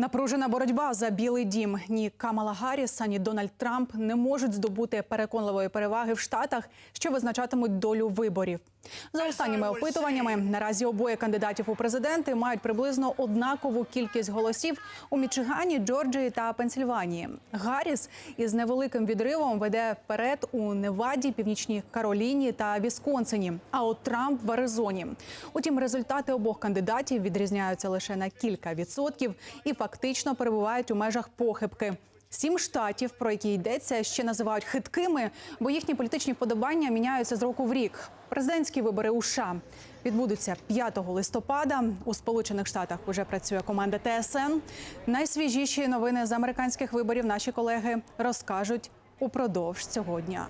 Напружена боротьба за білий дім. Ні Камала Гарріс, ані Дональд Трамп не можуть здобути переконливої переваги в штатах, що визначатимуть долю виборів. За останніми опитуваннями, наразі обоє кандидатів у президенти мають приблизно однакову кількість голосів у Мічигані, Джорджії та Пенсільванії. Гарріс із невеликим відривом веде вперед у Неваді, Північній Кароліні та Вісконсині. А от Трамп в Аризоні. Утім, результати обох кандидатів відрізняються лише на кілька відсотків і фактично перебувають у межах похибки. Сім штатів, про які йдеться, ще називають хиткими, бо їхні політичні вподобання міняються з року в рік. Президентські вибори у США відбудуться 5 листопада. У Сполучених Штатах вже працює команда ТСН. Найсвіжіші новини з американських виборів наші колеги розкажуть упродовж цього дня.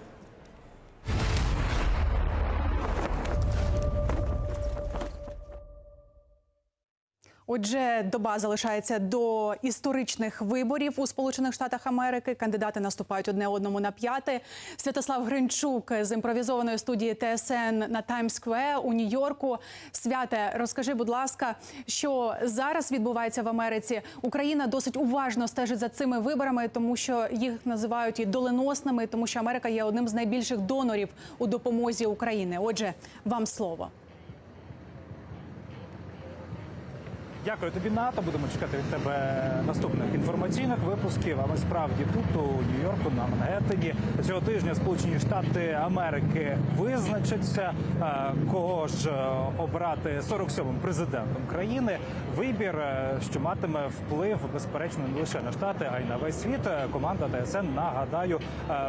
Отже, доба залишається до історичних виборів у Сполучених Штатах Америки. Кандидати наступають одне одному на п'яте. Святослав Гринчук з імпровізованої студії ТСН на Таймс-сквер у Нью-Йорку. Святе, розкажи, будь ласка, що зараз відбувається в Америці. Україна досить уважно стежить за цими виборами, тому що їх називають і доленосними, тому що Америка є одним з найбільших донорів у допомозі України. Отже, вам слово. Дякую тобі, НАТО. Будемо чекати від тебе наступних інформаційних випусків. А ми справді тут у Нью-Йорку на Мангеттені цього тижня Сполучені Штати Америки визначаться, е, кого ж е, обрати 47-м президентом країни. Вибір, е, що матиме вплив безперечно не лише на штати, а й на весь світ. Команда ТСН нагадаю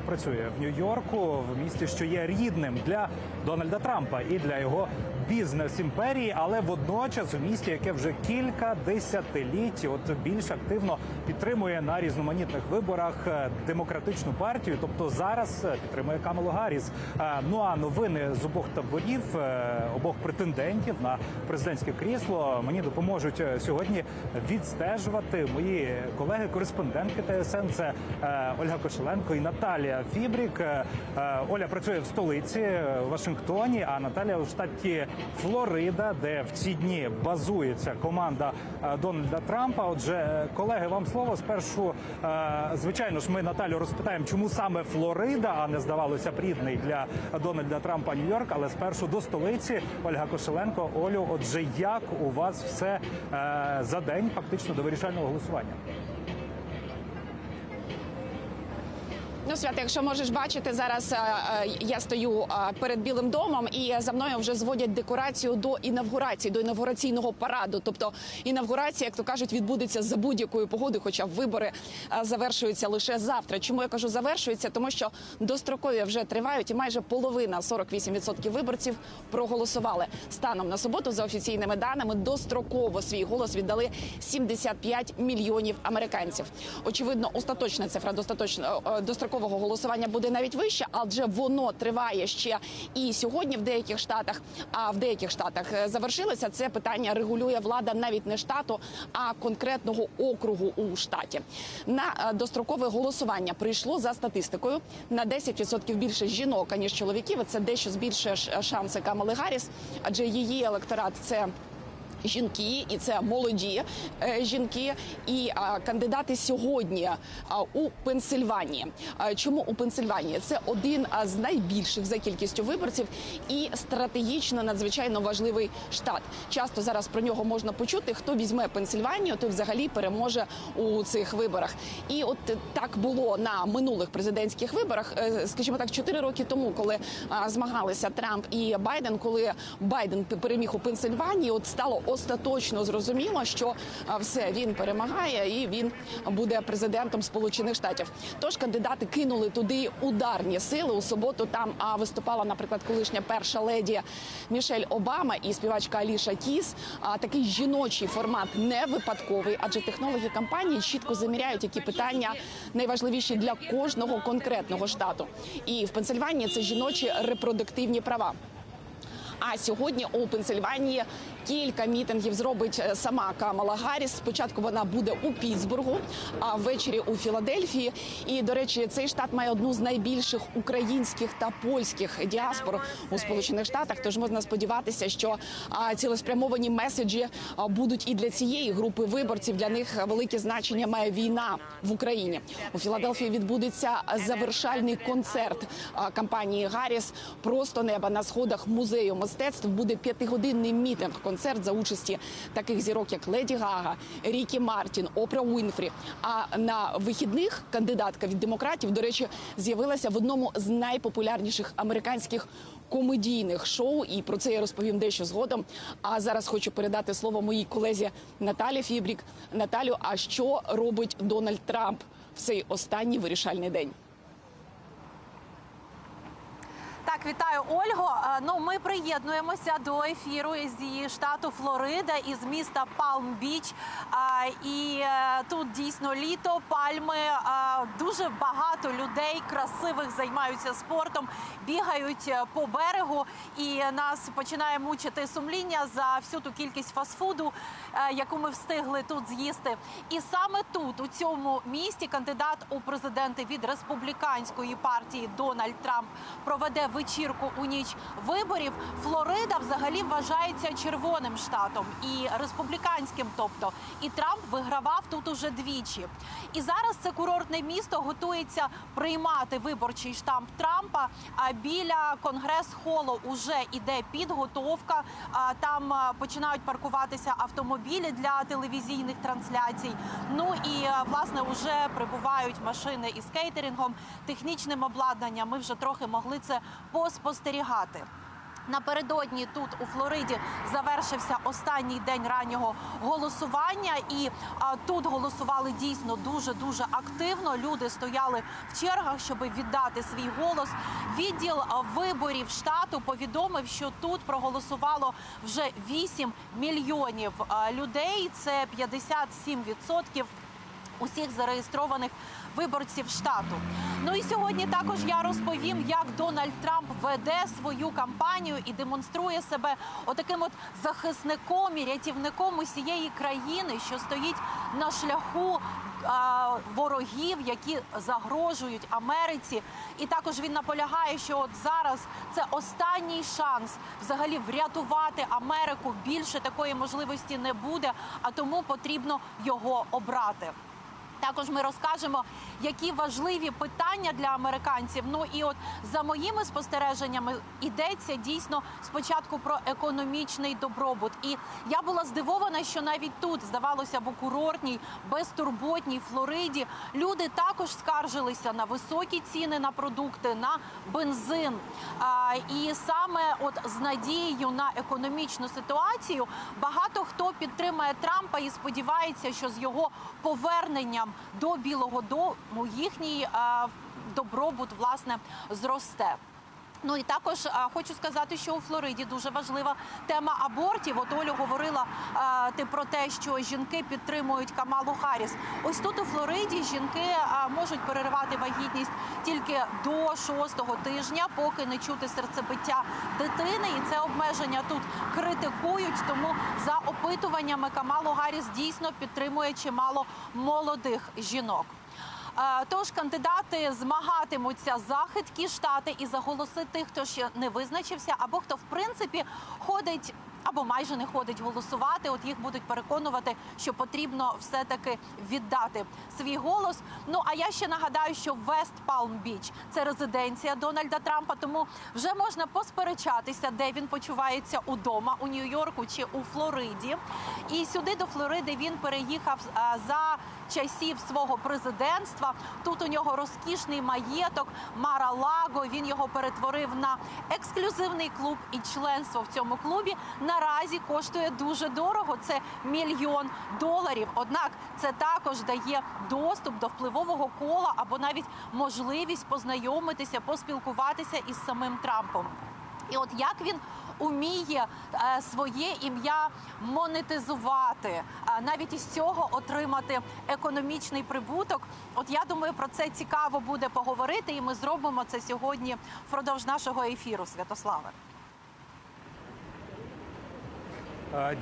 працює в Нью-Йорку, в місті, що є рідним для Дональда Трампа і для його бізнес імперії, але водночас у місті, яке вже кілька десятиліть, от більш активно підтримує на різноманітних виборах е, демократичну партію. Тобто зараз е, підтримує Камалу Гарріс. Е, Ну а новини з обох таборів, обох претендентів на президентське крісло мені допоможуть сьогодні відстежувати мої колеги-кореспондентки ТСН. Це Ольга Кошеленко і Наталія Фібрік. Оля працює в столиці в Вашингтоні, а Наталія у штаті Флорида, де в ці дні базується команда е, Дональда Трампа. Отже, е, колеги, вам слово спершу. е, Звичайно ж, ми Наталю розпитаємо, чому саме Флорида, а не здавалося б рідний для Дональда Трампа Нью-Йорк. Але спершу до столиці Ольга Кошеленко. Олю, отже, як у вас все за день, фактично до вирішального голосування? Ну, свят, якщо можеш бачити, зараз е, е, я стою е, перед Білим домом, і за мною вже зводять декорацію до інавгурації, до інавгураційного параду. Тобто інавгурація, як то кажуть, відбудеться за будь-якої погоди, хоча вибори завершуються лише завтра. Чому я кажу завершуються? Тому що дострокові вже тривають, і майже половина 48% виборців проголосували. Станом на суботу, за офіційними даними, достроково свій голос віддали 75 мільйонів американців. Очевидно, остаточна цифра достаточно е, дострокового голосування буде навіть вища, адже воно триває ще і сьогодні в деяких штатах. А в деяких штатах е, завершилося це питання. Регулює влада навіть не штату, а конкретного округу у штаті. На е, дострокове голосування прийшло за статистикою на 10% більше жінок аніж чоловіків. Це дещо збільшує шанси Камали Гарріс, адже її електорат це. Жінки, і це молоді е, жінки, і кандидати сьогодні у Пенсильванії. Чому у Пенсильванії? Це один з найбільших за кількістю виборців і стратегічно надзвичайно важливий штат. Часто зараз про нього можна почути. Хто візьме Пенсильванію, той взагалі переможе у цих виборах. І от так було на минулих президентських виборах, е, скажімо так, 4 роки тому, коли змагалися Трамп і Байден, коли Байден переміг у Пенсильванії, от стало остаточно зрозуміло, що все він перемагає і він буде президентом Сполучених Штатів. Тож кандидати кинули туди ударні сили. У суботу там виступала, наприклад, колишня перша леді Мішель Обама і співачка Аліша Кіс. Такий жіночий формат не випадковий, адже технологи кампанії чітко заміряють, які питання найважливіші для кожного конкретного штату. І в Пенсильванії це жіночі репродуктивні права. А сьогодні у Пенсильванії Кілька мітингів зробить е, сама Камала Гарріс. Спочатку вона буде у Пітсбургу, а ввечері у Філадельфії. І до речі, цей штат має одну з найбільших українських та польських діаспор у Сполучених Штатах. Тож можна сподіватися, що цілеспрямовані меседжі будуть і для цієї групи виборців. Для них велике значення має війна в Україні. У Філадельфії відбудеться завершальний концерт кампанії Гарріс. Просто неба на сходах музею мистецтв буде п'ятигодинний мітинг. Концерт за участі таких зірок, як Леді Гага, Рікі Мартін, Опра Уінфрі. А на вихідних кандидатка від демократів, до речі, з'явилася в одному з найпопулярніших американських комедійних шоу. І про це я розповім дещо згодом. А зараз хочу передати слово моїй колезі Наталі Фібрік. Наталю, а що робить Дональд Трамп в цей останній вирішальний день? Так, вітаю Ольго. Е, Ну, ми приєднуємося до ефіру зі штату Флорида із міста Палм-Біч. І е, тут дійсно літо, пальми. Дуже багато людей красивих займаються спортом, бігають е, по берегу. І нас починає мучити сумління за всю ту кількість фастфуду, е, яку ми встигли тут з'їсти. І саме тут, у цьому місті, кандидат у президенти від республіканської партії Дональд Трамп проведе вечірку у ніч виборів. Флорида взагалі вважається червоним штатом і республіканським. Тобто, і Трамп вигравав тут уже двічі. І зараз це курортне місто готується приймати виборчий штамп Трампа. А біля конгрес-холу уже іде підготовка. Там починають паркуватися автомобілі для телевізійних трансляцій. Ну і власне вже прибувають машини із кейтерингом, технічним обладнанням. Ми вже трохи могли це поспостерігати. Напередодні тут у Флориді завершився останній день раннього голосування, і а, тут голосували дійсно дуже дуже активно. Люди стояли в чергах, щоб віддати свій голос. Відділ виборів штату повідомив, що тут проголосувало вже 8 мільйонів людей. Це 57% усіх зареєстрованих виборців штату. Ну і сьогодні також я розповім, як Дональд Трамп веде свою кампанію і демонструє себе отаким от захисником і рятівником усієї країни, що стоїть на шляху. Ворогів, які загрожують Америці, і також він наполягає, що от зараз це останній шанс взагалі врятувати Америку. Більше такої можливості не буде, а тому потрібно його обрати. Також ми розкажемо, які важливі питання для американців. Ну і от за моїми спостереженнями йдеться дійсно спочатку про економічний добробут. І я була здивована, що навіть тут здавалося б у курортній, безтурботній Флориді люди також скаржилися на високі ціни на продукти, на бензин. А, і саме от з надією на економічну ситуацію багато хто підтримує Трампа і сподівається, що з його поверненням до Білого Дому їхній добробут власне зросте. Ну і також а, хочу сказати, що у Флориді дуже важлива тема абортів. От Олю говорила а, ти про те, що жінки підтримують Камалу Харріс. Ось тут у Флориді жінки а, можуть переривати вагітність тільки до шостого тижня, поки не чути серцебиття дитини. І це обмеження тут критикують. Тому за опитуваннями Камалу Гарріс дійсно підтримує чимало молодих жінок. Е, Тож кандидати змагатимуться за хиткі штати і за голоси тих, хто ще не визначився, або хто в принципі ходить. Або майже не ходить голосувати. От їх будуть переконувати, що потрібно все таки віддати свій голос. Ну а я ще нагадаю, що Вест Палм Біч це резиденція Дональда Трампа. Тому вже можна посперечатися, де він почувається удома у Нью-Йорку чи у Флориді. І сюди до Флориди він переїхав а, за часів свого президентства. Тут у нього розкішний маєток Мара-Лаго. Він його перетворив на ексклюзивний клуб і членство в цьому клубі наразі коштує дуже дорого. Це мільйон доларів. Однак це також дає доступ до впливового кола або навіть можливість познайомитися, поспілкуватися із самим Трампом. І от як він уміє е, своє ім'я монетизувати, е, навіть із цього отримати економічний прибуток. От я думаю, про це цікаво буде поговорити, і ми зробимо це сьогодні впродовж нашого ефіру. Святославе.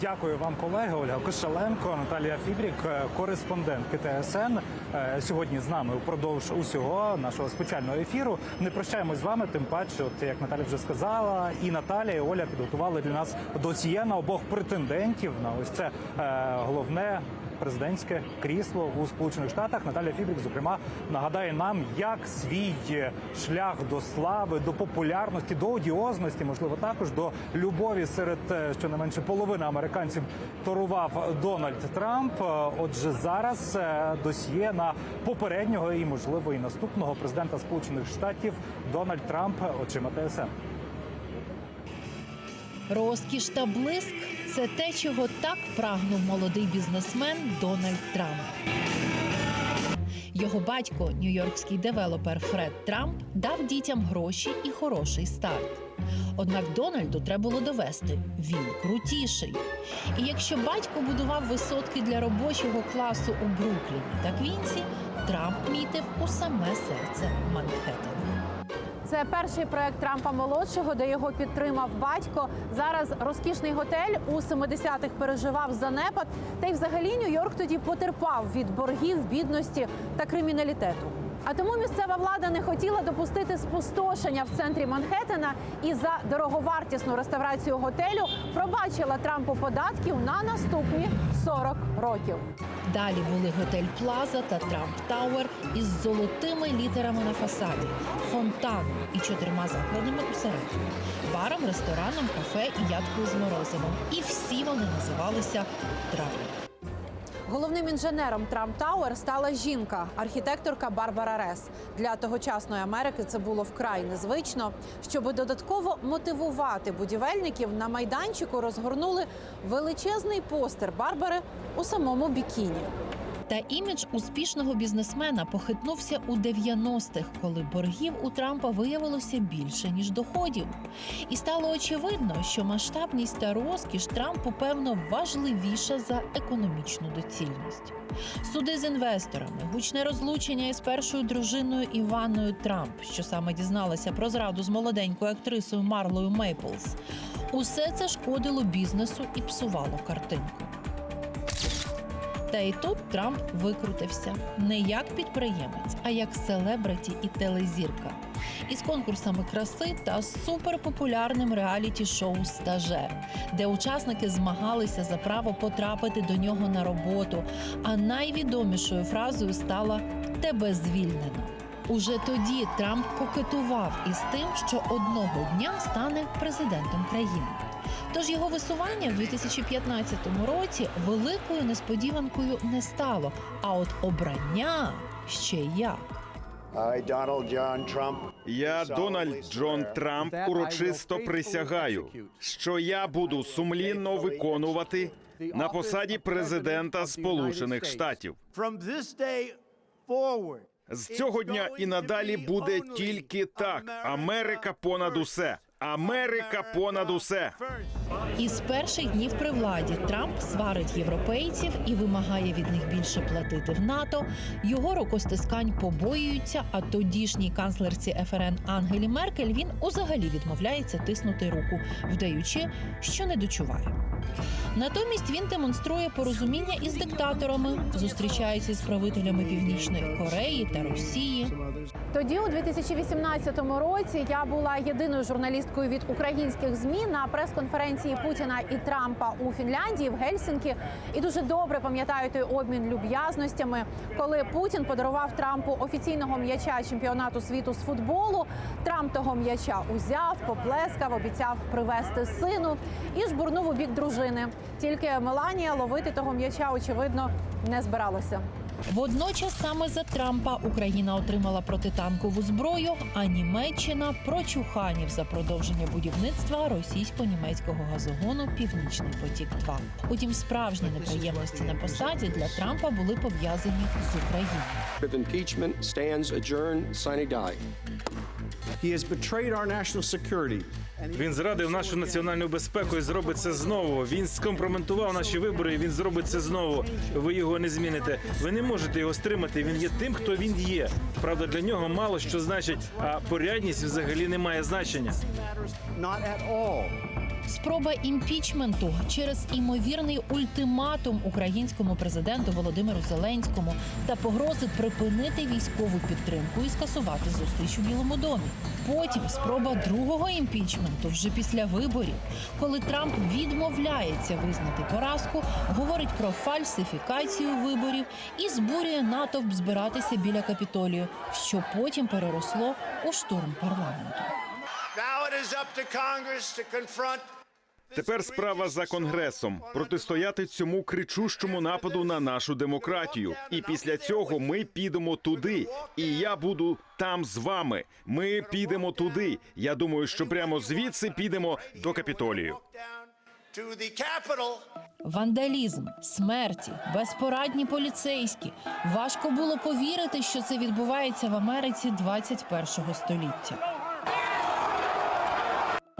Дякую вам, колеги. Ольга Кошеленко, Наталія Фібрік, кореспондент кореспондентки ТСН. Е, Сьогодні з нами впродовж усього нашого спеціального ефіру. Не прощаємось з вами. Тим паче, от як Наталя вже сказала, і Наталія і Оля підготували для нас досьє на обох претендентів на ось це е, головне. Президентське крісло у Сполучених Штатах Наталя Фібрік, зокрема, нагадає нам, як свій шлях до слави, до популярності, до одіозності, можливо, також до любові серед е, щонайменше половини американців торував Дональд Трамп. Е, Отже, зараз е, досьє на попереднього і можливо і наступного президента Сполучених Штатів Дональд Трамп очима ТСН. Розкіш та блиск це те, чого так прагнув молодий бізнесмен Дональд Трамп. Його батько, нью-йоркський девелопер Фред Трамп, дав дітям гроші і хороший старт. Однак Дональду треба було довести він крутіший. І якщо батько будував висотки для робочого класу у Брукліні та Квінсі, Трамп мітив у саме серце Манхеттена. Це перший проект Трампа молодшого, де його підтримав батько. Зараз розкішний готель у 70-х переживав занепад. Та й взагалі Нью-Йорк тоді потерпав від боргів, бідності та криміналітету. А тому місцева влада не хотіла допустити спустошення в центрі Манхеттена і за дороговартісну реставрацію готелю пробачила Трампу податків на наступні 40 років. Далі були готель Плаза та Трамп Тауер із золотими літерами на фасаді, фонтаном і чотирма закладами усередині, баром, рестораном, кафе і ядкою з морозивом. І всі вони називалися Трамп. Головним інженером Трамп Тауер стала жінка, архітекторка Барбара Рес. Для тогочасної Америки це було вкрай незвично. Щоб додатково мотивувати будівельників, на майданчику розгорнули величезний постер Барбари у самому бікіні. Та імідж успішного бізнесмена похитнувся у 90-х, коли боргів у Трампа виявилося більше ніж доходів. І стало очевидно, що масштабність та розкіш Трампу певно важливіша за економічну доцільність. Суди з інвесторами, гучне розлучення із першою дружиною Іваною Трамп, що саме дізналася про зраду з молоденькою актрисою Марлою Мейплс. Усе це шкодило бізнесу і псувало картинку. Та і тут Трамп викрутився не як підприємець, а як селебриті і телезірка. Із конкурсами краси та суперпопулярним реаліті-шоу Стажер, де учасники змагалися за право потрапити до нього на роботу. А найвідомішою фразою стала Тебе звільнено. Уже тоді Трамп кокетував із тим, що одного дня стане президентом країни. Тож його висування в 2015 році великою несподіванкою не стало. А от обрання ще як. Я, Дональд Джон Трамп, урочисто присягаю, що я буду сумлінно виконувати на посаді президента Сполучених Штатів. З цього дня і надалі буде тільки так. Америка понад усе. Америка понад усе. Із перших днів при владі Трамп сварить європейців і вимагає від них більше платити в НАТО. Його рукостискань побоюються. А тодішній канцлерці ФРН Ангелі Меркель він узагалі відмовляється тиснути руку, вдаючи, що не дочуває. Натомість він демонструє порозуміння із диктаторами, зустрічається з правителями Північної Кореї та Росії. Тоді, у 2018 році, я була єдиною журналісткою від українських змі на прес-конференції Путіна і Трампа у Фінляндії в Гельсінкі. І дуже добре пам'ятаю той обмін люб'язностями, коли Путін подарував Трампу офіційного м'яча чемпіонату світу з футболу. Трамп того м'яча узяв, поплескав, обіцяв привезти сину і жбурнув у бік дружини. Тільки Меланія ловити того м'яча, очевидно, не збиралася. Водночас саме за Трампа Україна отримала протитанкову зброю, а Німеччина прочуханів за продовження будівництва російсько-німецького газогону Північний потік. 2 Утім, справжні неприємності на посаді для Трампа були пов'язані з Україною. Він зрадив нашу національну безпеку і зробить це знову. Він скомпроментував наші вибори. і Він зробить це знову. Ви його не зміните. Ви не можете його стримати. Він є тим, хто він є. Правда, для нього мало що значить, а порядність взагалі не має значення. Спроба імпічменту через імовірний ультиматум українському президенту Володимиру Зеленському та погрози припинити військову підтримку і скасувати зустріч у Білому домі. Потім спроба другого імпічменту вже після виборів, коли Трамп відмовляється визнати поразку, говорить про фальсифікацію виборів і збурює натовп збиратися біля капітолію, що потім переросло у штурм парламенту. Now it is up to Congress to confront Тепер справа за конгресом протистояти цьому кричущому нападу на нашу демократію. І після цього ми підемо туди. І я буду там з вами. Ми підемо туди. Я думаю, що прямо звідси підемо до капітолію. Вандалізм, смерті, безпорадні поліцейські. Важко було повірити, що це відбувається в Америці 21-го століття.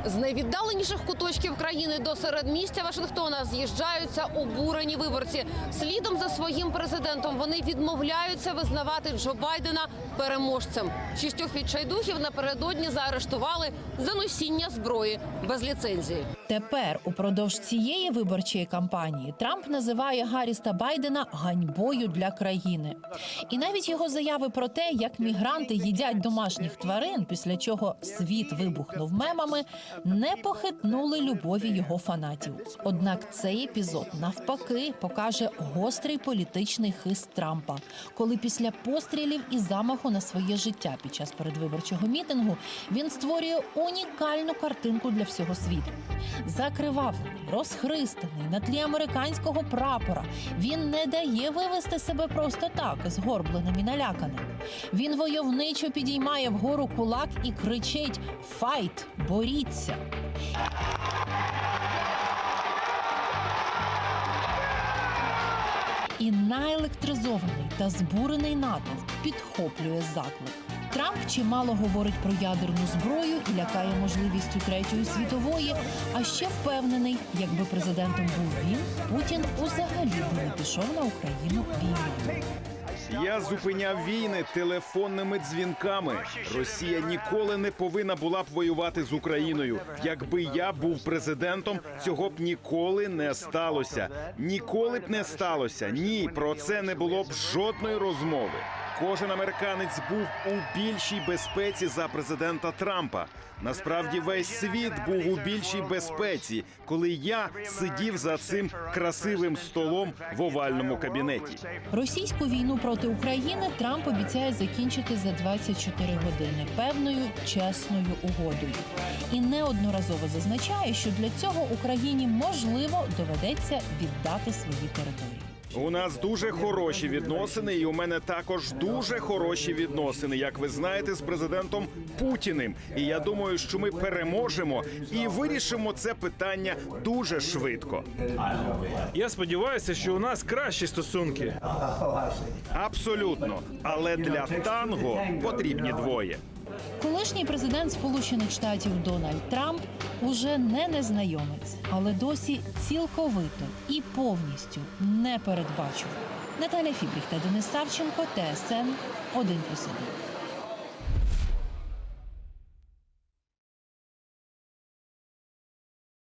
З найвіддаленіших куточків країни до середмістя Вашингтона з'їжджаються обурені виборці. Слідом за своїм президентом вони відмовляються визнавати Джо Байдена переможцем. Шістьох відчайдухів напередодні заарештували за носіння зброї без ліцензії. Тепер, упродовж цієї виборчої кампанії, Трамп називає Гарріс та Байдена ганьбою для країни. І навіть його заяви про те, як мігранти їдять домашніх тварин, після чого світ вибухнув мемами, не похитнули любові його фанатів. Однак цей епізод навпаки покаже гострий політичний хист Трампа, коли після пострілів і замаху на своє життя під час передвиборчого мітингу він створює унікальну картинку для всього світу. Закривавлений, розхристаний на тлі американського прапора. Він не дає вивести себе просто так, згорбленим і наляканим. Він войовничо підіймає вгору кулак і кричить: Файт! Боріться! І наелектризований та збурений натовп підхоплює заклик. Трамп чимало говорить про ядерну зброю і лякає можливістю третьої світової. А ще впевнений, якби президентом був він, Путін узагалі не пішов на Україну війною. Я зупиняв війни телефонними дзвінками. Росія ніколи не повинна була б воювати з Україною. Якби я був президентом, цього б ніколи не сталося. Ніколи б не сталося. Ні, про це не було б жодної розмови. Кожен американець був у більшій безпеці за президента Трампа. Насправді весь світ був у більшій безпеці, коли я сидів за цим красивим столом в овальному кабінеті. Російську війну проти України Трамп обіцяє закінчити за 24 години певною чесною угодою. І неодноразово зазначає, що для цього Україні можливо доведеться віддати свої території. У нас дуже хороші відносини, і у мене також дуже хороші відносини, як ви знаєте, з президентом Путіним. І я думаю, що ми переможемо і вирішимо це питання дуже швидко. Я сподіваюся, що у нас кращі стосунки. Абсолютно. Але для танго потрібні двоє. Колишній президент Сполучених Штатів Дональд Трамп уже не незнайомець, але досі цілковито і повністю не передбачував. Наталя Фібріх та Денис Савченко, ТСН 1+,1.